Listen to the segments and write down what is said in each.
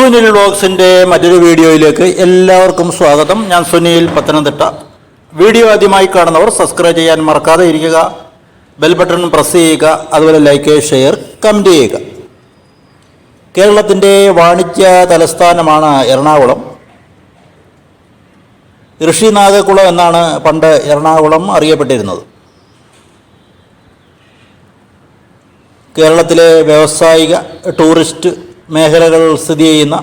സുനിൽ വ്ളോഗ്സിന്റെ മറ്റൊരു വീഡിയോയിലേക്ക് എല്ലാവർക്കും സ്വാഗതം. ഞാൻ സുനിൽ പത്തനംതിട്ട. വീഡിയോ ആദ്യമായി കാണുന്നവർ സബ്സ്ക്രൈബ് ചെയ്യാൻ മറക്കാതെ ഇരിക്കുക. ബെൽ ബട്ടൺ പ്രസ് ചെയ്യുക. അതുപോലെ ലൈക്ക് ഷെയർ കമന്റ് ചെയ്യുക. കേരളത്തിന്റെ വാണിജ്യ തലസ്ഥാനമാണ് എറണാകുളം. ഋഷിനാഗക്കുളം എന്നാണ് പണ്ട് എറണാകുളം അറിയപ്പെട്ടിരുന്നത്. കേരളത്തിലെ വ്യാവസായിക ടൂറിസ്റ്റ് മേഖലകൾ സ്ഥിതി ചെയ്യുന്ന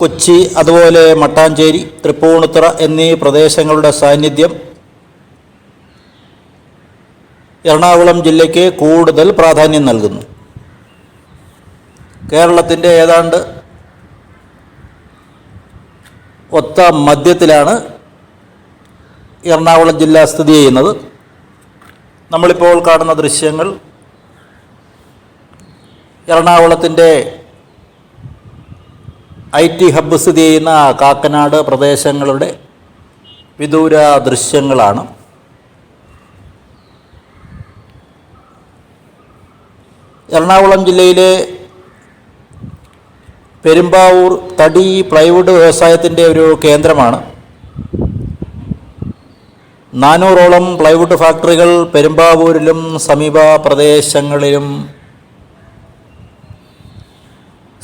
കൊച്ചി അതുപോലെ മട്ടാഞ്ചേരി തൃപ്പൂണിത്തുറ എന്നീ പ്രദേശങ്ങളുടെ സാന്നിധ്യം എറണാകുളം ജില്ലയ്ക്ക് കൂടുതൽ പ്രാധാന്യം നൽകുന്നു. കേരളത്തിന്റെ ഏതാണ്ട് ഒത്ത മധ്യത്തിലാണ് എറണാകുളം ജില്ല സ്ഥിതി ചെയ്യുന്നത്. നമ്മളിപ്പോൾ കാണുന്ന ദൃശ്യങ്ങൾ എറണാകുളത്തിന്റെ ഐ ടി ഹബ്ബ് സ്ഥിതി ചെയ്യുന്ന കാക്കനാട് പ്രദേശങ്ങളുടെ വിദൂര ദൃശ്യങ്ങളാണ്. എറണാകുളം ജില്ലയിലെ പെരുമ്പാവൂർ തടി പ്ലൈവുഡ് വ്യവസായത്തിന്റെ ഒരു കേന്ദ്രമാണ്. നാനൂറോളം പ്ലൈവുഡ് ഫാക്ടറികൾ പെരുമ്പാവൂരിലും സമീപ പ്രദേശങ്ങളിലും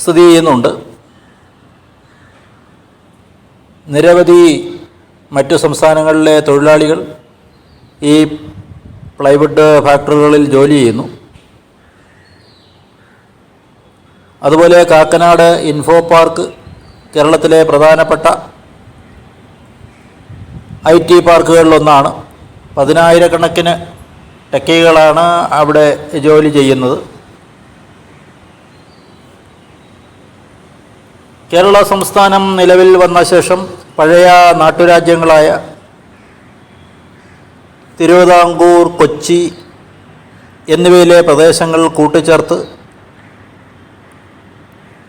സ്ഥിതി ചെയ്യുന്നുണ്ട്. നിരവധി മറ്റു സംസ്ഥാനങ്ങളിലെ തൊഴിലാളികൾ ഈ പ്ലൈവുഡ് ഫാക്ടറികളിൽ ജോലി ചെയ്യുന്നു. അതുപോലെ കാക്കനാട് ഇൻഫോ പാർക്ക് കേരളത്തിലെ പ്രധാനപ്പെട്ട ഐ ടി പാർക്കുകളിലൊന്നാണ്. പതിനായിരക്കണക്കിന് ടെക്കികളാണ് അവിടെ ജോലി ചെയ്യുന്നത്. കേരള സംസ്ഥാനം നിലവിൽ വന്ന ശേഷം പഴയ നാട്ടുരാജ്യങ്ങളായ തിരുവിതാംകൂർ കൊച്ചി എന്നിവയിലെ പ്രദേശങ്ങൾ കൂട്ടിച്ചേർത്ത്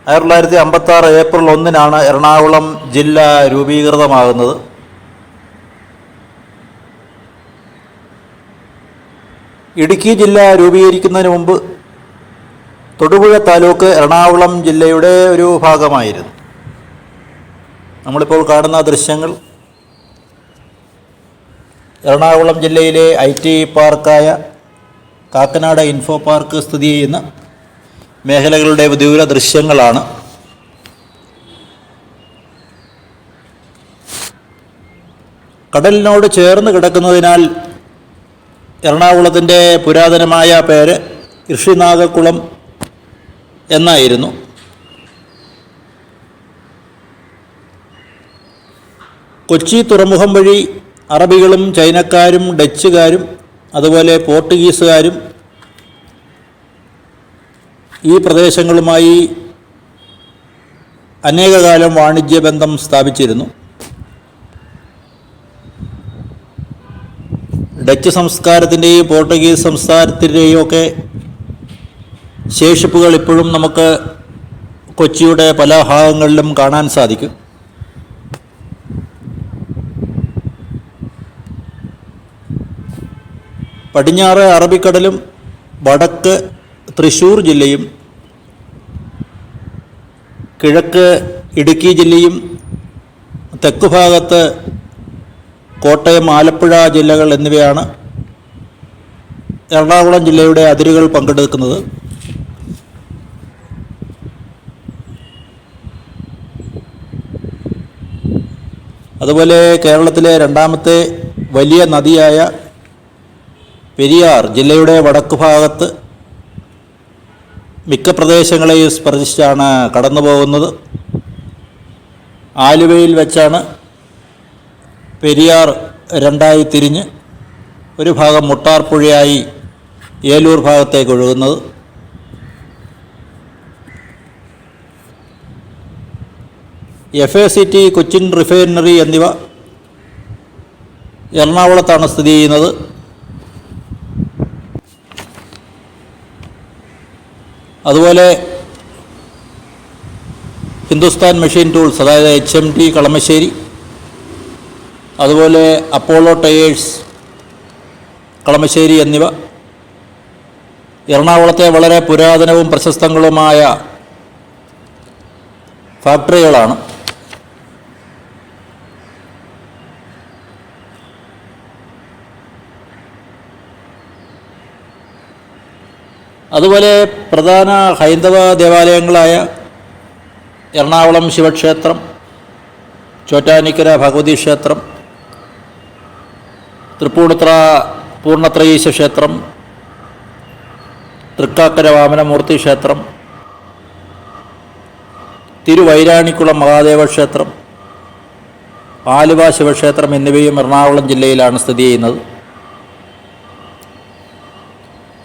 ആയിരത്തി തൊള്ളായിരത്തി അമ്പത്താറ് ഏപ്രിൽ ഒന്നിനാണ് എറണാകുളം ജില്ല രൂപീകൃതമാകുന്നത്. ഇടുക്കി ജില്ല രൂപീകരിക്കുന്നതിന് മുമ്പ് തൊടുപുഴ താലൂക്ക് എറണാകുളം ജില്ലയുടെ ഒരു ഭാഗമായിരുന്നു. നമ്മളിപ്പോൾ കാണുന്ന ദൃശ്യങ്ങൾ എറണാകുളം ജില്ലയിലെ ഐ ടി പാർക്കായ കാക്കനാട് ഇൻഫോ പാർക്ക് സ്ഥിതി ചെയ്യുന്ന മേഖലകളുടെ വിദൂര ദൃശ്യങ്ങളാണ്. കടലിനോട് ചേർന്ന് കിടക്കുന്നതിനാൽ എറണാകുളത്തിന്റെ പുരാതനമായ പേര് ഋഷിനാഗക്കുളം എന്നായിരുന്നു. കൊച്ചി തുറമുഖം വഴി അറബികളും ചൈനക്കാരും ഡച്ചുകാരും അതുപോലെ പോർട്ടുഗീസുകാരും ഈ പ്രദേശങ്ങളുമായി അനേകകാലം വാണിജ്യ ബന്ധം സ്ഥാപിച്ചിരുന്നു. ഡച്ച് സംസ്കാരത്തിന്റെയും പോർട്ടുഗീസ് സംസ്കാരത്തിന്റെയും ഒക്കെ ശേഷിപ്പുകൾ ഇപ്പോഴും നമുക്ക് കൊച്ചിയുടെ പല ഭാഗങ്ങളിലും കാണാൻ സാധിക്കും. പടിഞ്ഞാറ് അറബിക്കടലും വടക്ക് തൃശ്ശൂർ ജില്ലയും കിഴക്ക് ഇടുക്കി ജില്ലയും തെക്ക് ഭാഗത്ത് കോട്ടയം ആലപ്പുഴ ജില്ലകൾ എന്നിവയാണ് എറണാകുളം ജില്ലയുടെ അതിരുകൾ പങ്കെടുക്കുന്നത്. അതുപോലെ കേരളത്തിലെ രണ്ടാമത്തെ വലിയ നദിയായ പെരിയാർ ജില്ലയുടെ വടക്കു ഭാഗത്ത് മിക്ക പ്രദേശങ്ങളെയും സ്പർശിച്ചാണ് കടന്നു പോകുന്നത്. ആലുവയിൽ വെച്ചാണ് പെരിയാർ രണ്ടായി തിരിഞ്ഞ് ഒരു ഭാഗം മുട്ടാർപ്പുഴയായി ഏലൂർ ഭാഗത്തേക്ക് ഒഴുകുന്നത്. F A C T Cochin refinery എന്നിവ എറണാകുളത്താണ് സ്ഥിതി ചെയ്യുന്നത്. അതുപോലെ ഹിന്ദുസ്ഥാൻ മെഷീൻ ടൂൾസ് അതായത് എച്ച് എം ടി കളമശ്ശേരി അതുപോലെ അപ്പോളോ ടയേഴ്സ് കളമശ്ശേരി എന്നിവ. എറണാകുളത്തെ വളരെ പുരാതനവും പ്രശസ്തങ്ങളുമായ ഫാക്ടറികളാണ് അതുപോലെ പ്രധാന ഹൈന്ദവ ദേവാലയങ്ങളായ എറണാകുളം ശിവക്ഷേത്രം ചോറ്റാനിക്കര ഭഗവതി ക്ഷേത്രം തൃപ്പൂണിത്ര പൂർണത്രയീശ ക്ഷേത്രം തൃക്കാക്കര വാമനമൂർത്തി ക്ഷേത്രം തിരുവൈരാണിക്കുളം മഹാദേവ ക്ഷേത്രം ആലുവ ശിവക്ഷേത്രം എന്നിവയും എറണാകുളം ജില്ലയിലാണ് സ്ഥിതി ചെയ്യുന്നത്.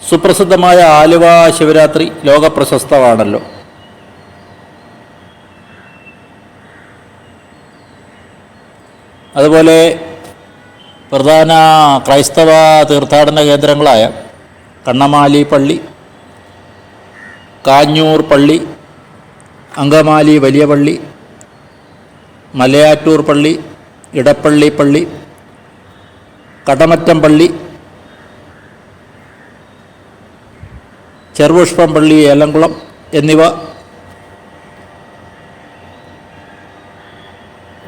സുപ്രസിദ്ധമായ ആലുവ ശിവരാത്രി ലോകപ്രശസ്തമാണല്ലോ. അതുപോലെ പ്രധാന ക്രൈസ്തവ തീർത്ഥാടന കേന്ദ്രങ്ങളായ കണ്ണമാലി പള്ളി കാഞ്ഞൂർ പള്ളി അങ്കമാലി വലിയ പള്ളി മലയാറ്റൂർ പള്ളി ഇടപ്പള്ളി പള്ളി കടമറ്റം പള്ളി ചെറുപുഷ്പം പള്ളി ഏലംകുളം എന്നിവ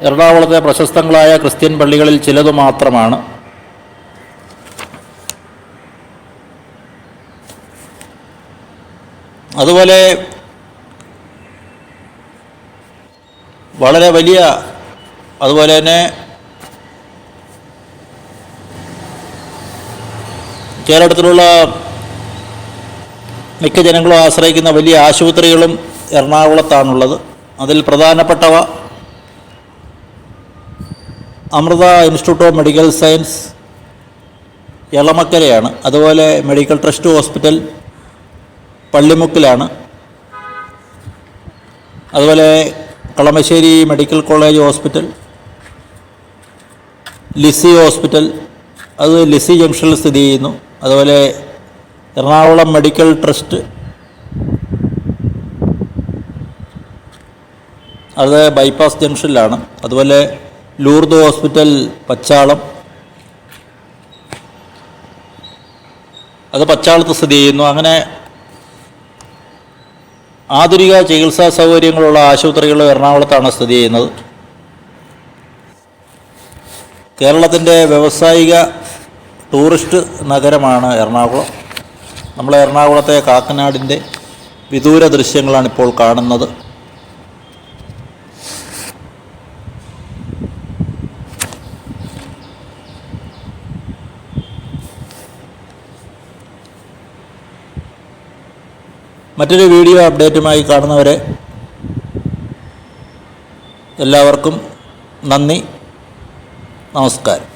എറണാകുളത്തെ പ്രശസ്തങ്ങളായ ക്രിസ്ത്യൻ പള്ളികളിൽ ചിലത് മാത്രമാണ്. അതുപോലെ വളരെ വലിയ അതുപോലെ തന്നെ കേരളത്തിലുള്ള മിക്ക ജനങ്ങളും ആശ്രയിക്കുന്ന വലിയ ആശുപത്രികളും എറണാകുളത്താണുള്ളത്. അതിൽ പ്രധാനപ്പെട്ടവ Amrita institute of medical science എളമക്കരയാണ്. അതുപോലെ മെഡിക്കൽ ട്രസ്റ്റ് ഹോസ്പിറ്റൽ പള്ളിമുക്കിലാണ്. അതുപോലെ Kalamassery medical college hospital Lisie hospital. അത് ലിസി ജംഗ്ഷനിൽ സ്ഥിതി ചെയ്യുന്നു. അതുപോലെ എറണാകുളം മെഡിക്കൽ ട്രസ്റ്റ്. അത് ബൈപ്പാസ് ജംഗ്ഷനിലാണ്. അതുപോലെ ലൂർദ് ഹോസ്പിറ്റൽ പച്ചാളം. അത് പച്ചാളത്ത് സ്ഥിതി ചെയ്യുന്നു. അങ്ങനെ ആധുനിക ചികിത്സാ സൗകര്യങ്ങളുള്ള ആശുപത്രികൾ എറണാകുളത്താണ് സ്ഥിതി ചെയ്യുന്നത്. കേരളത്തിന്റെ വ്യവസായിക ടൂറിസ്റ്റ് നഗരമാണ് എറണാകുളം. നമ്മൾ എറണാകുളത്തെ കാക്കനാടിന്റെ വിദൂര ദൃശ്യങ്ങളാണ് ഇപ്പോൾ കാണുന്നത്. മറ്റൊരു വീഡിയോ അപ്ഡേറ്റുമായി കാണുന്നവരെ എല്ലാവർക്കും നന്ദി. നമസ്കാരം.